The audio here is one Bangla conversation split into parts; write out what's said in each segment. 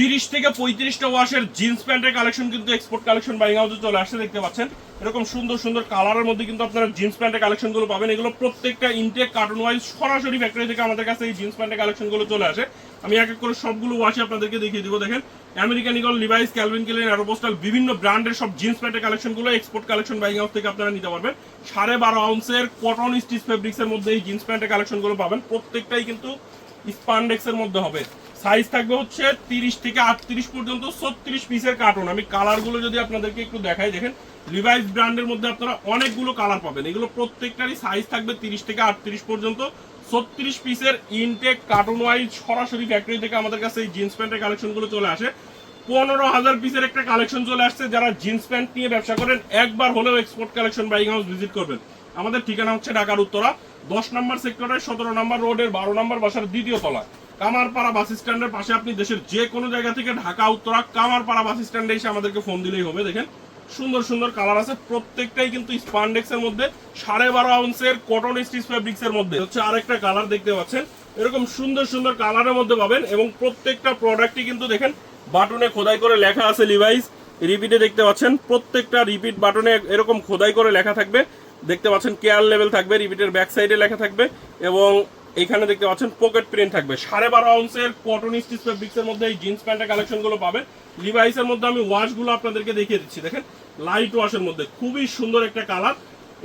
তিরিশ থেকে পঁয়ত্রিশটা ওয়াশের জিন্স প্যান্টের কালেকশন কিন্তু এক্সপোর্ট কালেকশন বাইং হাউসে চলে আসছে, দেখতে পাচ্ছেন। এরকম সুন্দর সুন্দর কালারের মধ্যে কিন্তু আপনারা জিন্স প্যান্টের কালেকশনগুলো পাবেন। এগুলো প্রত্যেকটা ইনটেক কার্টুন ওয়াইজ সরাসরি ফ্যাক্টরি থেকে আমাদের কাছে এই জিন্স প্যান্টের কালেকশনগুলো চলে আসে। আমি এক এক করে সবগুলো ওয়াশে আপনাদেরকে দেখিয়ে দিব, দেখেন। American Eagle Levi's Calvin Klein Aeropostale বিভিন্ন ব্র্যান্ডের সব জিন্স প্যান্টের কালেকশনগুলো এক্সপোর্ট কালেকশন বাইং হাউস থেকে আপনারা নিতে পারবেন। সাড়ে বারো আউন্সের কটন স্টিচ ফেব্রিক্সের মধ্যে এই জিন্স প্যান্টের কালেকশনগুলো পাবেন। প্রত্যেকটাই কিন্তু স্পান্ডেক্সের মধ্যে হবে। সাইজ থাকবে হচ্ছে তিরিশ থেকে আটত্রিশ পর্যন্ত ছত্রিশ পিসের কার্টুন। আমি কালারগুলো যদি আপনাদেরকে একটু দেখাই, দেখেন লিভাইস ব্র্যান্ডের মধ্যে আপনারা অনেকগুলো কালার পাবেন। এগুলো প্রত্যেকটারই সাইজ থাকবে তিরিশ থেকে আটত্রিশ পর্যন্ত ছত্রিশ পিসের ইনটেক কার্টুন ওয়াইজ সরাসরি ফ্যাক্টরি থেকে আমাদের কাছে এই জিন্স প্যান্টের কালেকশনগুলো চলে আসে। পনেরো হাজার পিসের একটা কালেকশন চলে আসছে, যারা জিন্স প্যান্ট নিয়ে ব্যবসা করেন, একবার হলেও export collection buying house visit করবেন। আমাদের ঠিকানা হচ্ছে ঢাকার উত্তরা, দশ নম্বর সেক্টরের সতেরো নম্বর রোডের বারো নম্বর বাসার দ্বিতীয় তলা কামারপাড়া বাস স্ট্যান্ডের পাশে আপনি দেশের যে কোনো জায়গা থেকে ঢাকা, উত্তরা, কামারপাড়া বাস স্ট্যান্ডে এসে আমাদেরকে ফোন দিলেই হবে, দেখেন। সুন্দর সুন্দর কালার আছে। প্রত্যেকটাই কিন্তু স্পান্ডেক্স এর মধ্যে, সাড়ে বারো আউন্সের কটন স্টিচ ফেব্রিক্স এর মধ্যে। হচ্ছে আরেকটা কালার দেখতে পাচ্ছেন। এরকম সুন্দর সুন্দর কালারের মধ্যে পাবেন এবং প্রত্যেকটা প্রোডাক্টই কিন্তু দেখেন, বাটনে খোদাই করে লেখা আছে লিভাইস রিপিটে দেখতে পাচ্ছেন, প্রত্যেকটা রিপিট বাটনে এরকম খোদাই করে লেখা থাকবে। দেখতে পাচ্ছেন কেয়ার লেভেল থাকবে রিপিটের ব্যাক সাইডে লেখা থাকবে এবং এইখানে দেখতে পাচ্ছেন পকেট প্রিন্ট থাকবে। সাড়ে বারো আউন্সের কটন স্টিচ ফেব্রিক্সের মধ্যে এই জিন্স প্যান্টের কালেকশনগুলো পাবেন। লিভাইসের মধ্যে আমি ওয়াশগুলো আপনাদেরকে দেখিয়ে দিচ্ছি, দেখেন। লাইট ওয়াশের মধ্যে। খুবই সুন্দর একটা কালার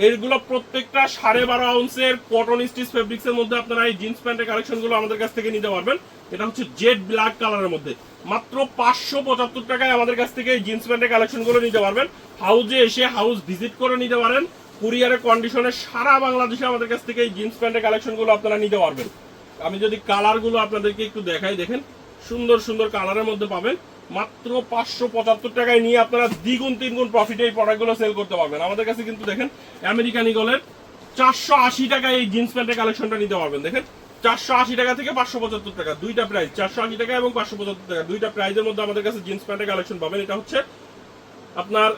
এগুলো প্রত্যেকটা সাড়ে বারো আউন্সের কটন স্টিচ ফেব্রিক্সের মধ্যে আপনারা এই জিন্স প্যান্টের কালেকশনগুলো আমাদের কাছ থেকে নিতে পারবেন। এটা হচ্ছে জেড ব্ল্যাক কালারের মধ্যে। মাত্র পাঁচশো পঁচাত্তর টাকায় আমাদের কাছ থেকে এই জিন্স প্যান্টের কালেকশনগুলো নিতে পারবেন। হাউজে এসে হাউস ভিজিট করে নিতে পারেন। কুরিয়ারের কন্ডিশনে সারা বাংলাদেশে আমাদের কাছ থেকে এই জিন্স প্যান্টের কালেকশনগুলো আপনারা নিতে পারবেন। আমি যদি কালারগুলো আপনাদেরকে একটু দেখাই, দেখেন সুন্দর সুন্দর কালারের মধ্যে পাবেন। মাত্র পাঁচশো পঁচাত্তর টাকায় নিয়ে আপনারা দ্বিগুণ, তিনগুণ প্রফিটে এই প্রোডাক্টগুলো সেল করতে পারবেন। আমাদের কাছে কিন্তু দেখেন আমেরিকান ইগলের চারশো আশি টাকায় এই জিন্স প্যান্টের কালেকশনটা নিতে পারবেন। দেখেন, চারশো আশি টাকা থেকে পাঁচশো পঁচাত্তর টাকা, দুইটা প্রাইস চারশো আশি টাকা এবং পাঁচশো পঁচাত্তর টাকা। দুইটা প্রাইজের মধ্যে আমাদের কাছে জিন্স প্যান্টের কালেকশন পাবেন। এটা হচ্ছে আপনার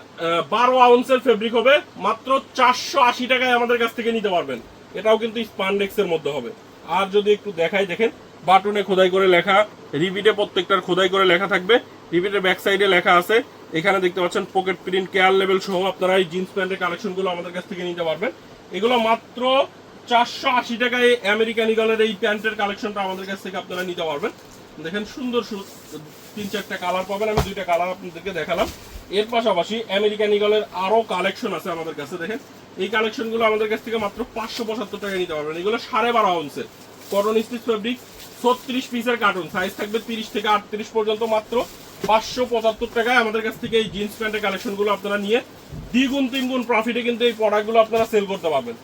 বারো আউন্সের ফেব্রিক হবে, মাত্র চারশো আশি টাকায় আমাদের কাছ থেকে নিতে পারবেন। এটাও কিন্তু স্পান্ডেক্স এর মধ্যে হবে। আর যদি একটু দেখাই, দেখেন, বাটনে খোদাই করে লেখা রিপিটে প্রত্যেকটার খোদাই করে লেখা থাকবে। রিপিটের ব্যাক সাইডে লেখা আছে। এখানে দেখতে পাচ্ছেন পকেট প্রিন্ট কেয়ার লেভেল সহ আপনারা এই জিন্স প্যান্টের কালেকশনগুলো আমাদের কাছ থেকে নিতে পারবেন। এগুলো মাত্র চারশো আশি টাকায় আমেরিকান ইগলের এই প্যান্টের কালেকশনটা আমাদের কাছ থেকে আপনারা নিতে পারবেন। দেখেন সুন্দর তিন চারটা কালার পাবেন। আমি দুইটা কালার আপনাদেরকে দেখালাম। এর পাশাপাশি আমেরিকান ইগলের আরও কালেকশন আছে আমাদের কাছে, দেখেন। এই কালেকশনগুলো আমাদের কাছ থেকে মাত্র পাঁচশো পঁচাত্তর টাকা নিতে পারবেন। এগুলো সাড়ে বারো আউন্সের কটন স্টিচ ফেব্রিক ছত্রিশ পিসের কার্টুন সাইজ থাকবে তিরিশ থেকে আটত্রিশ পর্যন্ত মাত্র। পাঁচশো পঁচাত্তর টাকায় আমাদের কাছ থেকে এই জিন্স প্যান্টের কালেকশনগুলো আপনারা নিয়ে দ্বিগুণ তিনগুণ প্রফিটে কিন্তু এই প্রোডাক্টগুলো আপনারা সেল করতে পারবেন।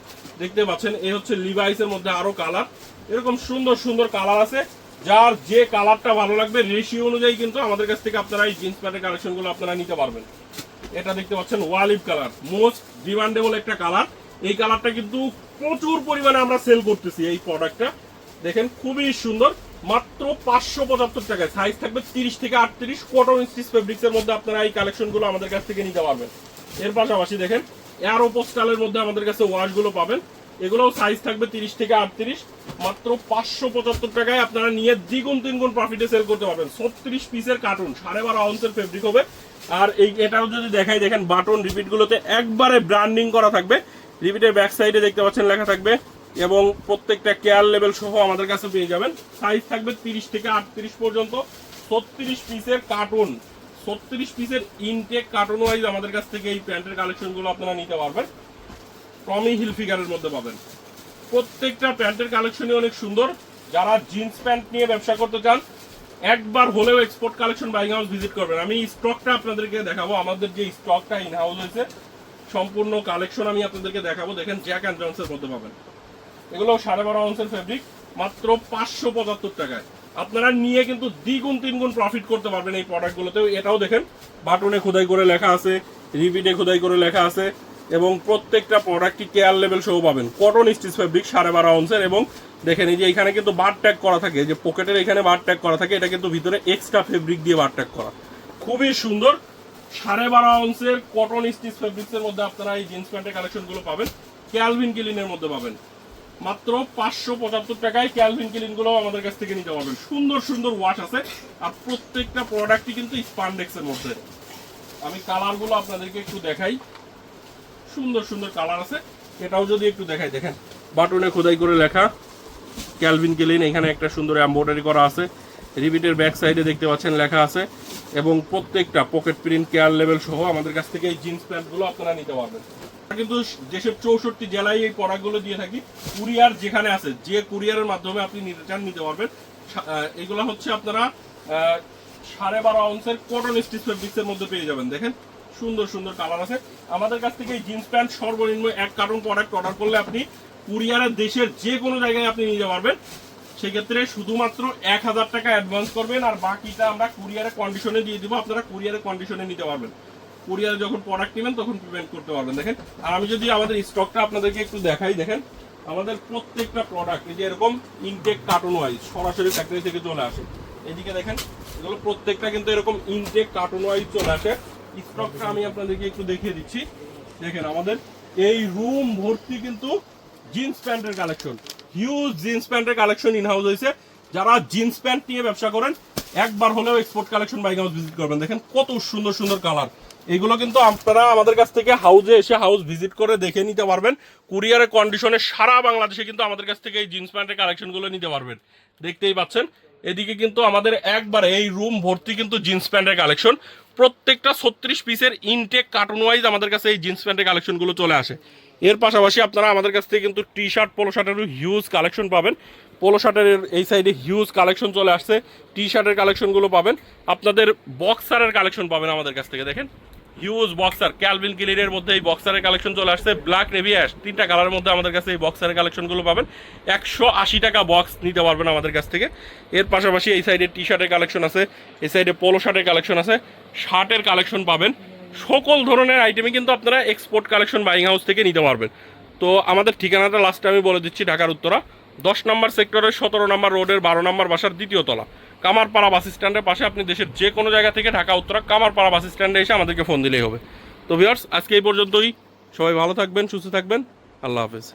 দেখতে পাচ্ছেন, এই হচ্ছে লিভাইসের মধ্যে আরও কালার এরকম সুন্দর সুন্দর কালার আছে। যার যে কালারটা ভালো লাগবে রেশিও অনুযায়ী কিন্তু আমাদের কাছ থেকে আপনারা এই জিন্স প্যান্টের কালেকশনগুলো আপনারা নিতে পারবেন। এটা দেখতে পাচ্ছেন ওয়ালিভ কালার মোস্ট ডিমান্ডেবল একটা কালার এই কালারটা কিন্তু প্রচুর পরিমাণে আমরা সেল করতেছি এই প্রোডাক্টটা দেখেন, খুবই সুন্দর। মাত্র পাঁচশো পঁচাত্তর টাকায়। সাইজ থাকবে তিরিশ থেকে আটত্রিশ। কটন স্টিচ ফেব্রিক্স এর মধ্যে আপনারা এই কালেকশনগুলো আমাদের কাছ থেকে নিতে পারবেন। এর পাশাপাশি দেখেন এয়ারো পোস্টালের মধ্যে আমাদের কাছে ওয়াশগুলো পাবেন। এগুলোও সাইজ থাকবে তিরিশ থেকে আটত্রিশ। মাত্র পাঁচশো পঁচাত্তর টাকায় আপনারা নিয়ে দ্বিগুণ তিনগুণ প্রফিটে সেল করতে পারবেন। ছত্রিশ পিসের কার্টুন সাড়ে বারো আউন্সের ফেব্রিক হবে। আর এই এটাও যদি দেখাই, দেখেন বাটন রিপিটগুলোতে একবারে ব্র্যান্ডিং করা থাকবে। রিপিটের ব্যাক সাইডে দেখতে পাচ্ছেন লেখা থাকবে এবং প্রত্যেকটা কেয়ার লেভেল সহ আমাদের কাছে পেয়ে যাবেন। সাইজ থাকবে তিরিশ থেকে আটত্রিশ পর্যন্ত। ছত্রিশ পিসের কার্টুন ছত্রিশ পিসের ইনটেক কার্টুন ওয়াইজ আমাদের কাছ থেকে এই প্যান্টের কালেকশনগুলো আপনারা নিতে পারবেন। টমি হিল ফিগারের মধ্যে পাবেন। প্রত্যেকটা প্যান্টের কালেকশনই অনেক সুন্দর। যারা জিন্স প্যান্ট নিয়ে ব্যবসা করতে চান, একবার হলেও export collection buying house visit করবেন। আমি স্টকটা আপনাদেরকে দেখাবো। আমাদের যে স্টকটা ইন হাউস হয়েছে, সম্পূর্ণ কালেকশন আমি আপনাদেরকে দেখাবো। দেখেন জ্যাক অ্যান্ড জনসের মধ্যে পাবেন। এগুলো সাড়ে বারো আউন্সের ফেব্রিক মাত্র পাঁচশো পঁচাত্তর টাকায়। আপনারা নিয়ে কিন্তু দ্বিগুণ, তিনগুণ প্রফিট করতে পারবেন এই প্রোডাক্টগুলোতে এটাও দেখেন, বাটনে খোদাই করে লেখা আছে রিপিটে খোদাই করে লেখা আছে, এবং প্রত্যেকটা প্রোডাক্টই কেয়ার লেভেল সহ পাবেন। কটন স্টিচ ফেব্রিক সাড়ে বারো আউন্সের এবং দেখেন এই যে এখানে কিন্তু বার ট্যাগ করা থাকে, যে পকেটের এখানে বার ট্যাগ করা থাকে, এটা কিন্তু ভিতরে এক্সট্রা ফেব্রিক দিয়ে বার ট্যাগ করা। খুবই সুন্দর, সাড়ে বারো আউন্সের কটন স্টিচ ফেব্রিক্সের মধ্যে আপনারা এই জিন্স প্যান্টের কালেকশনগুলো পাবেন ক্যালভিন কিলিনের মধ্যে পাবেন। মাত্র পাঁচশো পঁচাত্তর টাকায় ক্যালভিন ক্লিনগুলো আমাদের কাছ থেকে নিতে পারবেন। সুন্দর সুন্দর ওয়াশ আছে। আর প্রত্যেকটা প্রোডাক্টই কিন্তু স্পান্ডেক্সের মধ্যে। আমি কালারগুলো আপনাদেরকে একটু দেখাই। সুন্দর সুন্দর কালার আছে। এটাও যদি একটু দেখাই, দেখেন। বাটনে খোদাই করে লেখা ক্যালভিন ক্লিন এখানে একটা সুন্দর এম্ব্রয়ডারি করা আছে। রিবিটের ব্যাক সাইডে দেখতে পাচ্ছেন লেখা আছে। এবং প্রত্যেকটা পকেট প্রিন্ট কেয়ার লেভেল সহ আমাদের কাছ থেকে এই জিন্স প্যান্টগুলো আপনারা নিতে পারবেন। কিন্তু দেশের চৌষট্টি জেলায় এই প্রোডাক্টগুলো দিয়ে থাকি। কুরিয়ার যেখানে আছে, যে কুরিয়ারের মাধ্যমে আপনি নিতে চান, নিতে পারবেন। এগুলো হচ্ছে আপনারা সাড়ে বারো আউন্সের কটন স্টিচ ফেব্রিক্সের মধ্যে পেয়ে যাবেন। দেখেন, সুন্দর সুন্দর কালার আছে। আমাদের কাছ থেকে এই জিন্স প্যান্ট সর্বনিম্ন এক কার্টন প্রোডাক্ট অর্ডার করলে আপনি কুরিয়ারের দেশের যে কোনো জায়গায় আপনি নিতে পারবেন। সেক্ষেত্রে শুধুমাত্র এক হাজার টাকা অ্যাডভান্স করবেন আর বাকিটা আমরা কুরিয়ারে কন্ডিশনে দিয়ে দিব। আপনারা কুরিয়ারে কন্ডিশনে নিতে পারবেন। কুরিয়ারে যখন প্রোডাক্ট নেবেন, তখন পেমেন্ট করতে পারবেন। দেখেন, আর আমি যদি আমাদের স্টকটা আপনাদেরকে একটু দেখাই, দেখেন, আমাদের প্রত্যেকটা প্রোডাক্ট এই যে এরকম ইনটেক কার্টুন ওয়াইজ সরাসরি ফ্যাক্টরি থেকে চলে আসে। এদিকে দেখেন, এগুলো প্রত্যেকটা কিন্তু এরকম ইনটেক কার্টুন ওয়াইজ চলে আসে। স্টকটা আমি আপনাদেরকে একটু দেখিয়ে দিচ্ছি। দেখেন, আমাদের এই রুম ভর্তি কিন্তু জিন্স প্যান্টের কালেকশন হিউজ জিন্স প্যান্টের কালেকশন ইন হাউস হয়েছে। যারা জিন্স প্যান্ট নিয়ে ব্যবসা করেন, একবার হলেও export collection buying house visit করবেন। দেখেন, কত সুন্দর সুন্দর কালার এগুলো কিন্তু আপনারা আমাদের কাছ থেকে হাউজে এসে হাউস ভিজিট করে দেখে নিতে পারবেন। কুরিয়ারের কন্ডিশনে সারা বাংলাদেশে কিন্তু আমাদের কাছ থেকে এই জিন্স প্যান্টের কালেকশনগুলো নিতে পারবেন। দেখতেই পাচ্ছেন, এদিকে কিন্তু আমাদের একবারে এই রুম ভর্তি কিন্তু জিন্স প্যান্টের কালেকশন প্রত্যেকটা ছত্রিশ পিসের ইনটেক কার্টুন ওয়াইজ আমাদের কাছে এই জিন্স প্যান্টের কালেকশনগুলো চলে আসে। এর পাশাপাশি আপনারা আমাদের কাছ থেকে কিন্তু টি শার্ট পোলো শার্টেরও হিউজ কালেকশন পাবেন। পোলো শার্টের এই সাইডে হিউজ কালেকশন চলে আসছে। টি শার্টের কালেকশনগুলো পাবেন। আপনাদের বক্সারের কালেকশন পাবেন আমাদের কাছ থেকে, দেখেন। হিউজ বক্সার ক্যালভিন কিলিনের মধ্যে এই বক্সারের কালেকশন চলে আসছে। ব্ল্যাক নেভি অ্যাশ তিনটা কালারের মধ্যে আমাদের কাছে এই বক্সারের কালেকশনগুলো পাবেন। একশো আশি টাকা বক্স নিতে পারবেন আমাদের কাছ থেকে। এর পাশাপাশি এই সাইডে টি শার্টের কালেকশন আছে, এই সাইডে পোলো শার্টের কালেকশন আছে। শার্টের কালেকশন পাবেন। সকল ধরনের আইটেমই কিন্তু আপনারা এক্সপোর্ট কালেকশন বাইং হাউস থেকে নিতে পারবেন। তো আমাদের ঠিকানাটা লাস্টে আমি বলে দিচ্ছি, ঢাকার উত্তরা। দশ নম্বর সেক্টরের সতেরো নম্বর রোডের বারো নম্বর বাসার দ্বিতীয় তলা। কামারপাড়া বাস স্ট্যান্ডের পাশে আপনি দেশের যে কোনো জায়গা থেকে ঢাকা, উত্তরা, কামারপাড়া বাস স্ট্যান্ডে এসে আমাদেরকে ফোন দিলেই হবে। তো ভিওর্স আজকে এই পর্যন্তই। সবাই ভালো থাকবেন, সুস্থ থাকবেন। আল্লাহ হাফেজ।